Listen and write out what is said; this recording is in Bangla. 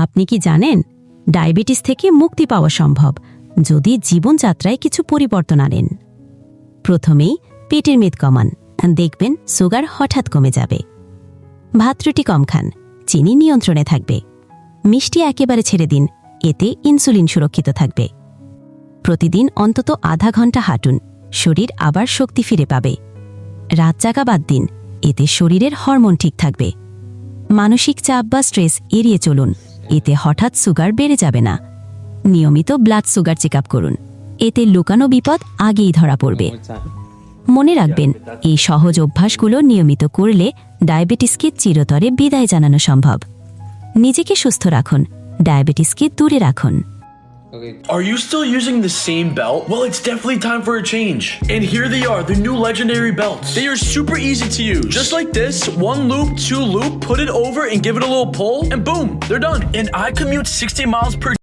আপনি কি জানেন, ডায়াবেটিস থেকে মুক্তি পাওয়া সম্ভব যদি জীবনযাত্রায় কিছু পরিবর্তন আনেন? প্রথমেই পেটের মেদ কমান। দেখবেন সুগার হঠাৎ কমে যাবে। ভাত রুটি কম খান, চিনি নিয়ন্ত্রণে থাকবে। মিষ্টি একেবারে ছেড়ে দিন, এতে ইনসুলিন সুরক্ষিত থাকবে। প্রতিদিন অন্তত আধা ঘণ্টা হাঁটুন, শরীর আবার শক্তি ফিরে পাবে। রাত জাগা বাদ দিন, এতে শরীরের হরমোন ঠিক থাকবে। মানসিক চাপ বা স্ট্রেস এড়িয়ে চলুন। এতে হঠাৎ সুগার বেড়ে যাবে না। নিয়মিত ব্লাড সুগার চেক করুন। এতে লুকানো বিপদ আগেই ধরা পড়বে। মনে রাখবেন, এই সহজ অভ্যাসগুলো নিয়মিত করলে ডায়াবেটিসকে চিরতরে বিদায় জানানো সম্ভব। নিজেকে সুস্থ রাখুন, ডায়াবেটিসকে দূরে রাখুন। Okay. Are you still using the same belt? Well, it's definitely time for a change. And here they are, the new legendary belts. They are super easy to use. Just like this, one loop, two loop, put it over and give it a little pull, and boom, they're done. And I commute 60 miles per